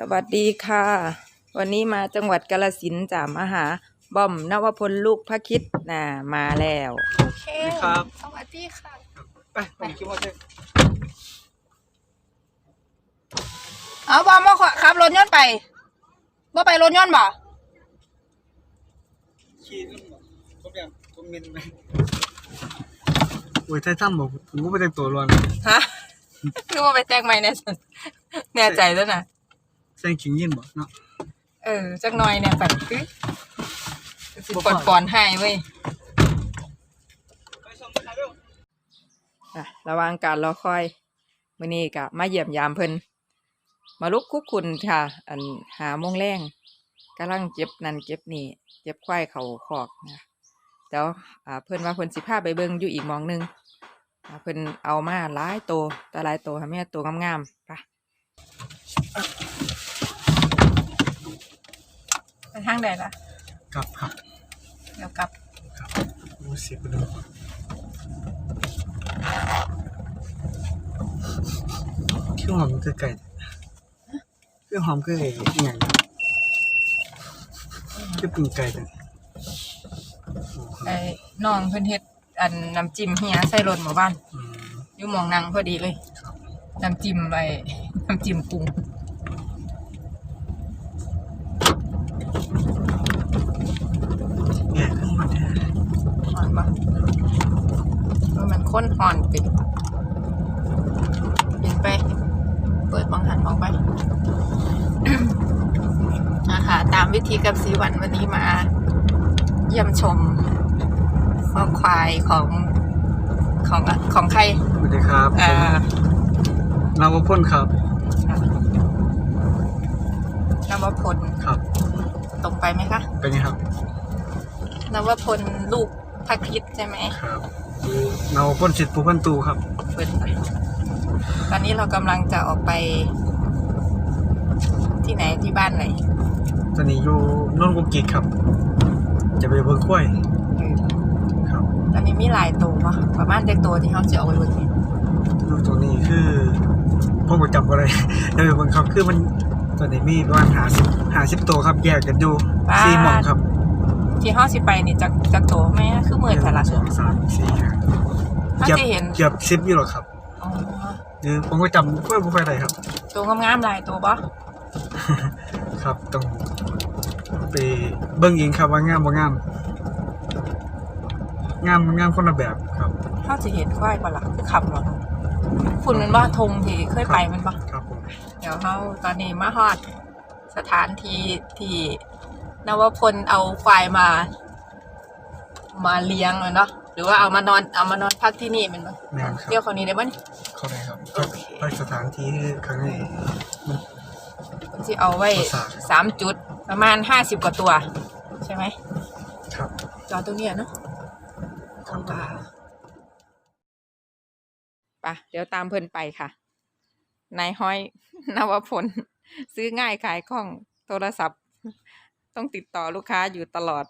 สวัสดีค่ะ วันนี้มาจังหวัดกาลสินธุ์จากมาหาบอมนวพลลูกพระคิดน่ะมาแล้ว โอเคครับ สวัสดีค่ะ ไปผมคิดว่าจะเอาบอมมาขอขับรถยนต์ไปบ่ไปรถยนต์บ่ขี่ขึ้นมาผมอยากผมมินไหมโอ้ยไททันบอกผมก็ไปแต่งตัวร้อนฮะ คือว่าไปแจ้งไม่แน่สันแน่ใจแล้วนะ แซงขิงยินบอกเนาะ เออจักหน่อยเนี่ยแบบคือสิปอนปอนๆให้เว้ยอะระหวังการรอคอยมื้อนี้ก็มาเยี่ยมยามเพิ่นมาลุกคุกคุณค่ะ อันหาโมงแรงกำลังเก็บนั่นเก็บนี่เก็บควายเขาคอกนะเดี๋ยวอ่าเพิ่นว่าเพิ่นสิพาไปเบิ่งอยู่อีกหมองหนึงอ่าเพิ่นเอามาหลายโตวแต่หลายโตวให้แม่ตัวงามๆไป ไปทางใดล่ะ กลับครับเดี๋ยวกลับโอ้เสียไปดูขี้หอมคือไก่ขี้หอมคือไก่อหย่างคือปิ้งไก่แต่ไอ้น้องเพิ่นเฮ็ดอันน้ำจิ้มเฮียใส่รถหมู่บ้านอืมอยู่หมองนังพอดีเลย น้ำจิ้มไปน้ำจิ้มปรุงแง่ขึ้นมาเนี่ย หอนบ่ ว่ามันข้นหอนติเห็นไป เปิดบังหันมองไปนะคะตามวิธีกับสีวันวันนี้มา เยี่ยมชมข้อควายของของของใครสวัสดีครับอ่านาวพลครับนวพลครับ ตรงไปไหมคะ เป็นไงครับนวพลลูกพระคริดใช่ไหมครับ นาวพลสิทธิ์ภูพันตูครับเปิดไปตอนนี้เรากำลังจะออกไป ที่ไหนที่บ้านไหนตอนนี้อยู่นนท์กุกิจครับ จะไปเบิ่งกล้วยเออครับตอนนี้มีหลายตัวปะประมาณเด็กตัวที่เขาจะเอาไว้บนนี้ดูตัวนี้คือพวกประจำอะไรเดี๋ยวไปเบิ่งครับคือมันตัวนี้มีประมาณหาสิบหาสิบตัวครับ แยกกันอยู่สี่หม่องครับ ที่เขาสิไปนี่จากจากตัวไหมคือมือแต่ละสองสามสี่ห้าเขาเกือบจะเห็นเกือบสิบอยู่หรอกครับอ๋อหรือผมก็จำเพื่อผู้ไปไหนครับ ตัวงามๆหลายตัวปะครับต้องไปเบิ่งเองครับว่างามบ่งาม งามงามคนละแบบครับเขาจะเห็นควายปะล่ะคือคำหรอฝุ่นมันว่าธงที่เคยไปมันปะครับผมเดี๋ยวเขาตอนนี้มาฮอดสถานที่ที่ นวพลเอาควายมา มาเลี้ยงเลยเนาะหรือว่าเอามานอนเอามานอนพักที่นี่แมันปะแม่นครับเที่ยวคนนี้ได้ปะนี่ เข้าได้ครับก็ไปสถานที่ครั้งนี้มัน ผมจะเอาไว้ประสาท สามจุดประมาณห้าสิบกว่าตัว ใช่ไหมครับจอตรงเนี้ยเนาะ ครับว้าวปะเดี๋ยวตามเพิ่นไปค่ะ นายห้อย นวพล ซื้อง่ายขายคล่องโทรศัพท์ ต้องติดต่อลูกค้าอยู่ตลอด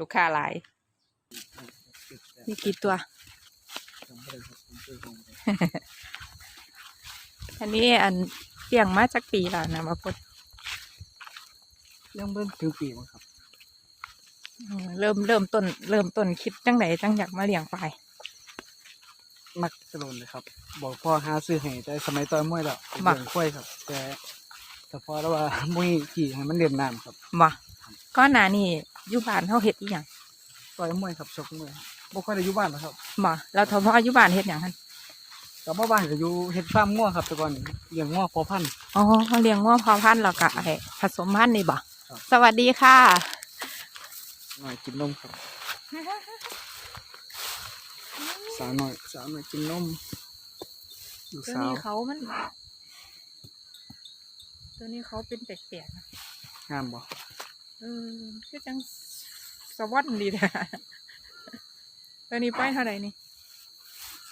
ลูกค้าหลาย มีกี่ตัว อันนี้อันเลี้ยงมาจากปีแล้วนะมาพดยังเบิ่งถึงปีมั้งครับเออเริ่มเริ่มต้น เริ่มต้นคิดจังไหนจังอยากมาเลี้ยงควายมักสโลนเลยครับ บอกพ่อหาซื้อให้แต่สมัยตอนมวยแล้วมักเลี้ยงควายครับ แต่ แต่พอแล้วว่ามุ้ยขี่ให้มันเล่นน้ำครับบ่ก็หนานี่อยู่บ้านเฮาเฮ็ดอีหยังต่อยมวยครับชกมวยบ่ค่อยได้อยู่บ้านหรอกครับบ่แล้วทอพ่ออยู่บ้านเฮ็ดหยังหั่นกลับมาบ้านก็อยู่เฮ็ดฟาร์มงัวครับแต่ก่อนเลี้ยงงัวพอพันธุ์อ๋อเขาเลี้ยงงัวพอพันธุ์แล้วก็ไอ้ผสมพันธุ์นี่บ่ครับสวัสดีค่ะหน่อยกินนมครับสาวหน่อยสาวหน่อยกินนมลูกตัวสาวนี้เขามัน ตัวนี้เขาเป็นแปลกๆนะงามบ่เออคือจังสวรรค์ดีแท้ตัวนี้ไปเท่าไหร่นี่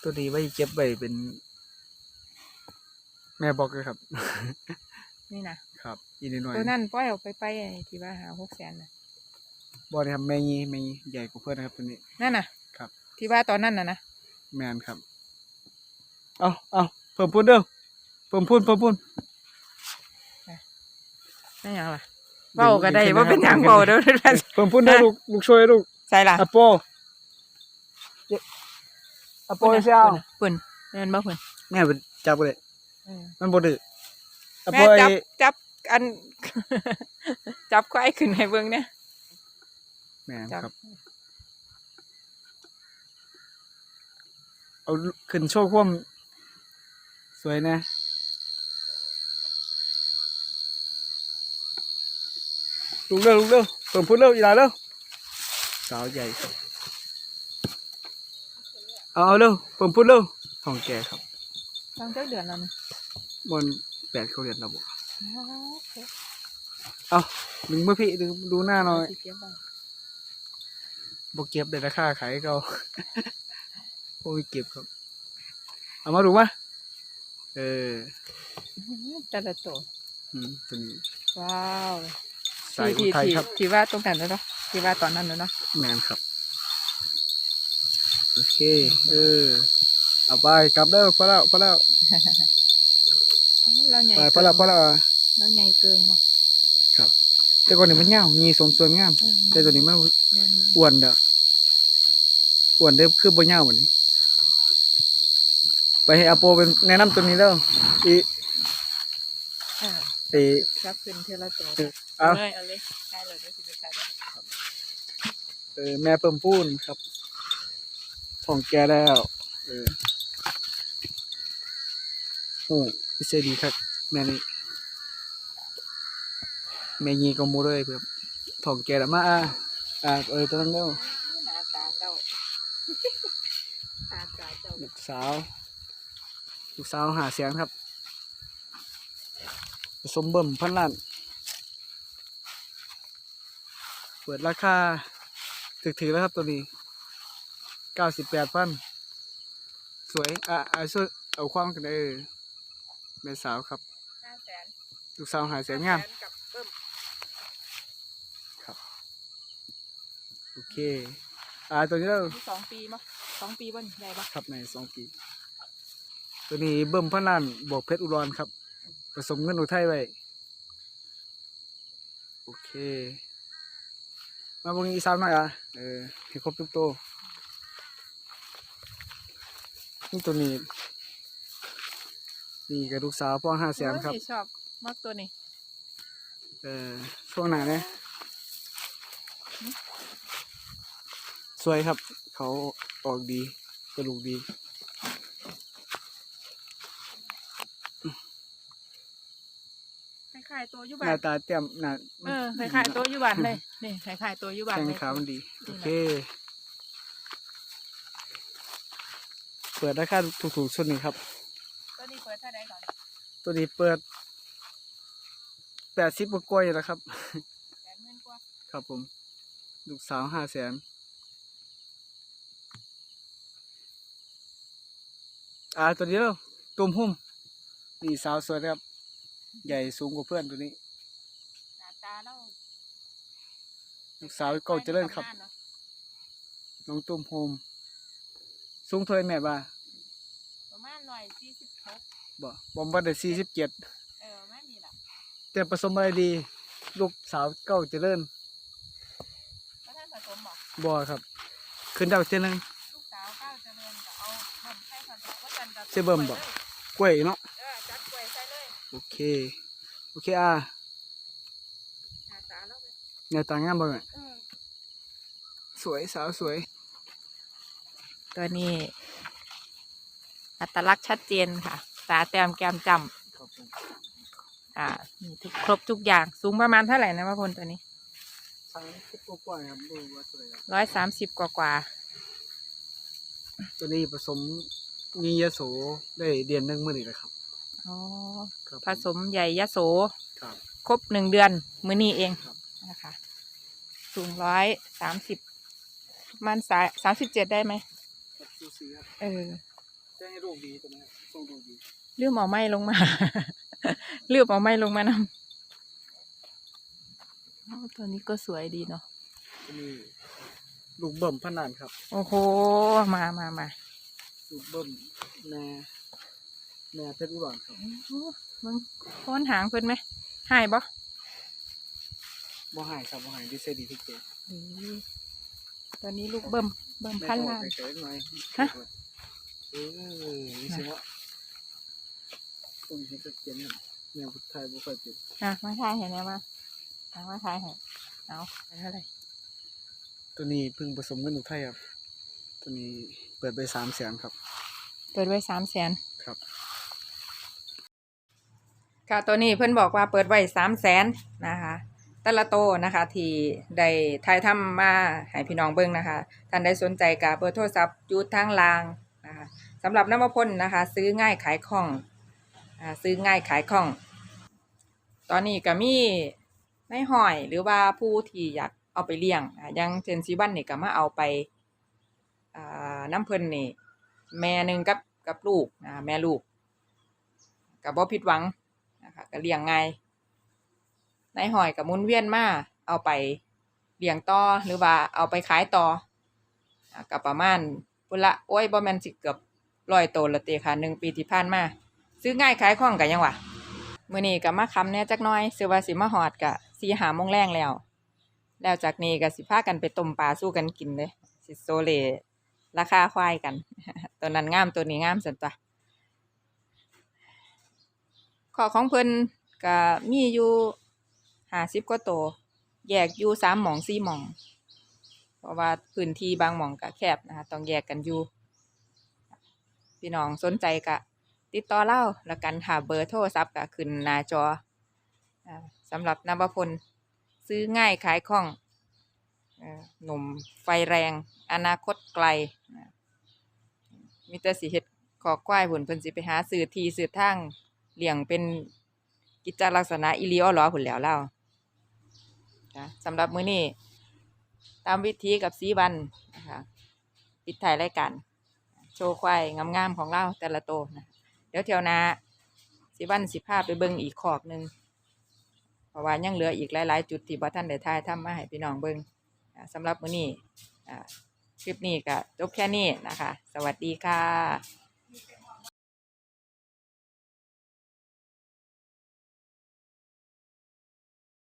ตัวนี้ไว้เก็บไว้เป็น แม่บอกเลยครับ นี่นะครับอีนิดหน่อยตัวนั้นปล่อยออกไปไปไอ้ที่ว่าหาหกแสนน่ะบ่นะครับแม่ยีแม่ยีใหญ่กว่าเพื่อนนะครับ ตัวนี้ นั่นน่ะ ครับ ที่ว่าตอนนั้นน่ะนะแมนครับ เอาเอาเพิ่มพูนเด้อเพิ่มพูนเพิ่มพูนเอ ไม่หยังล่ะเว้าก็ได้ว่าเป็นหยังเว้าเด้อเพิ่มพูดได้ลูกลูกช่วยลูกใส่ล่ะอโปอโปเชียวปุ่นแม่นบ่ปุ่นแม่เป็นจับเลยมันบ่ดื้ออโปแม่ไอ้จับจับอัน จับควายขึ้นให้เบิ่งเนี่ยแม่จับครับเอาขึ้นโชว์ความสวยนะ ลุกเร็วลุกเร็วเพิ่มพูดเร็วอีหลาเร็วสาวใหญ่ครับเอาเอาเร็วเพิ่มพูดเร็วทองแกครับตั้งแต่เดือนแล้วนี่บนแปดเขาเรียนเราบอกเอาดึงมาพี่ดึงดูหน้าหน่อยสิเก็บไว้บอกเก็บได้ราคาขายให้เขาโอ้ยเก็บครับ เอามาดูมาเออแต่ละตัวอืมตัวนี้ว้าว สายอุที่ทัยที่ครับที่ว่าตรงนั้นแล้วเนาะที่ว่าตอนนั้นแล้วเนาะแมนครับ โอเค เออเอาไปกลับเด้อพอแล้วพอแล้วเราใหญ่ไปพอแล้วพอแล้วเราใหญ่เกินเนาะครับแต่ก่อนนี้มันยาวมีสมส่วนงาม เออแต่ตัวนี้มันแม่นอ้วนเด้ออ้วนเด้อคือบ่ยาววันนี้ ไปให้อาโปเป็นแนะนำตัวนี้เด้ออีๆเอออีรับขึ้นเทละตัวเอาเลยเอาเลยได้เลยเดี๋ยวสิไปจัดเออแม่เพิ่มพูนครับ ของแกแล้ว เออโอ้พิเศษดีครับ แม่นี่แม่ยีก็มูเลยเพื่อนทองแกแล้วมาอะอะเออตัวนั้นเร็วหน้าตาเจ้าตาตาเจ้าลูกสาว ลูกสาวหาเสียงครับผสมเบิ่มพันล้าน เปิดราคาถึกๆแล้วครับตัวนี้เก้าสิบแปดพันสวย อะอะช่วยเอาความกันเออแม่สาวครับห้าแสนลูกสาวหาเสียงงาม กับเพิ่มโอเค อ่า ตัวนี้เราที่สองปีมั้งสองปีบ่นได้ปะครับในสองปี ตัวนี้เบิ่มพันล้านบวกเพชรอุดรครับ ผสมเงินอุทัยไว้ โอเค มาเบงอีสานหน่อยอะเออให้ครบทุกตัวนี่ตัวนี้นี่กับลูกสาวพ่อห้าแสนครับโอ้ยชอบมากตัวนี้ เออช่วงหน้าเนี่ยสวยครับ เขาออกดีกระดูกดี คล้ายๆตัวอยุหบาน้านตาเต็มหน้าเออคล้ายๆตัวอยุบานเลยนี่คล้ายๆตัวอยุบานแข้งเลยขามันดีนี่โอแหละเค เปิดราคาถูกๆชุดนี้ครับ ตัวนี้เปิดเท่าไหร่ก่อนตัวนี้เปิดแปดสิบกว่าๆอยู่แล้วครับ แสนหมื่นกว่าครับผม ลูกสาวห้าแสนอ่าตัวนี้แล้วตุ่มหุ่มนี่สาวสวยนะครับ ใหญ่สูงกว่าเพื่อนตัวนี้ หน้าตาเราลูกสาวเก่าเจริญครับน้องตุ่มโฮม สูงเท่าไหรแม่บ้าประมาณร้อยสี่สิบหกบ่บอมบัดได้สี่สิบเจ็ด เออประมาณนี้ล่ะแต่ผสมอะไรดี ลูกสาวเก่าเจริญแล้วท่านผสมบอกบ่ครับ ขึ้นดาวเทียนหนึง ลูกสาวก้าวเจริญก็เอาเบิ่มใส่ผสมว่าจันกับใช่เบิ่มบ่กล้วยเนาะ โอเค โอเคอะหน้าตาเราเลยแนวตางามบ่แม่เออสวยสาวสวย ตัวนี้ อัตลักษณ์ชัดเจนค่ะ ตาแต้มแก้มจครับผมำอ่ามีทุกครบทุกอย่าง สูงประมาณเท่าไหร่นะว่าพลตัวนี้สั่งคิดกล้วยๆครับดูว่าตัวไหนครับร้อยสามสิบกว่ากว่า ตัวนี้ผสมมียโสได้เดือนหนึงมื้อนี้แหละครับ อ๋อครับผสมใหญ่ยะโส ครับครบหนึ่งเดือน มื้อนี้เองครับนะคะสูงร้อยสามสิบมันสายสามสิบเจ็ดได้ไหมครับดูสีครับเออจะให้ลูกดีตัวนี้ครับส่งลูกดีลืมเอาไม้ลงมา ลืมเอาไม้ลงมานำโอ้ตัวนี้ก็สวยดีเนาะตัวนี้ลูกเบิ่มพนันครับ โอ้โห มามามาลูกเบิ่มแม่ แม่เพชรอุดรครับโอ้มึงโค้นหางเพิ่นไหมหายบ่บ่หายครับบ่หายดีเซดีทุกตัวอืมตอนนี้ลูกเบิ่มเบิ่มพันล้านแม่ก็ออกไกลๆหน่อยฮะเออนี่สิว่าตรงนี้ก็เขียนเนี่ยแนวพุทธไทยบ่ค่อยเป็นอะมาทายเห็นไหมมาเอามาทายเห็นเอาไปเท่าไหร่ตัวนี้เพิ่งผสมกันอุทัยครับ ตัวนี้เปิดไปสามแสนครับ เปิดไว้สามแสนครับ ค่ะตัวนี้เพิ่อนบอกว่าเปิดไว้สามแสนนะคะ แต่ละโตนะคะ ที่ได้ทายทำมาให้พี่น้องเบิ่งนะคะ ท่านใดสนใจกับเบอร์โทรศัพท์ยูทางลางนะคะสำหรับน้ำมพลนะคะ ซื้อง่ายขายคล่องอ่าซื้อง่ายขายคล่อง ตอนนี้ก็มีในหอยหรือว่าผู้ที่อยากเอาไปเลี้ยงยังเชนซีบันนี่ก็มาเอาไปอ่าน้ำเพิ่นนี่ แม่หนึ่งกับกับลูกแม่ลูกกับบ่ผิดหวัง นะคะ ก็เลี้ยงง่ายในหอยกับมุนเวียนมาเอาไปเลี้ยงต่อหรือว่าเอาไปขายต่อกับประมาณพุละโอ้ยบ่แม่นสิเกือบร้อยโตวละเตค่ะหนึ่งปีที่ผ่านมา ซื้อง่ายขายคล่องกันยังวะมื้อนี้ก็มาคำแหน่ยจักน้อยซื้อว่าสิมาฮอดก็สิหามงแรงแล้ว แล้วจากนี้ก็สิพากันไปต้มปลาสู้กันกินเลยสิโซเลราคาควายกัน ตัวนั้นงามตัวนี้งามสันตัว ขอของเพิ่นก็มีอยู่ห้าสิบกว่าตัวแยกอยู่สามหมองสี่หมอง เพราะว่าพื้นที่บางหมองก็แคบนะคะต้องแยกกันอยู่ พี่น้องสนใจก็ติดต่อเล่าแล้วกันค่ะเบอร์โทรศัพท์ก็ขึ้นหน้าจอสำหรับนบพลซื้อง่ายขายคล่องหนุ่มไฟแรง อนาคตไกลนะมีแต่สิเฮ็ดขอกควายหุ่นเพิ่นสิไปหาซื้อที่ซื้อทาง เลี้ยงเป็นกิจลักษณะอีหลีอ้อหลอหุ่นแหล้วเล่าสำหรับมื้อนี้ ตามวิธีกับสีบันนะคะปิดท้ายรายการโชว์ควายงามๆของเราแต่ละโตนะเดี๋ยวเที่ยวนาสีบันสิพาไปเบิ่งอีกขอกหนึ่งเพราะว่ายังเหลืออีกหลาย ๆ จุดที่บ่ทันได้ถ่ายทำมาให้พี่น้องเบิ่งอ่าสำหรับมื้อนี้อ่คลิปนี้ก็จบแค่นี้นะคะ สวัสดีค่ะ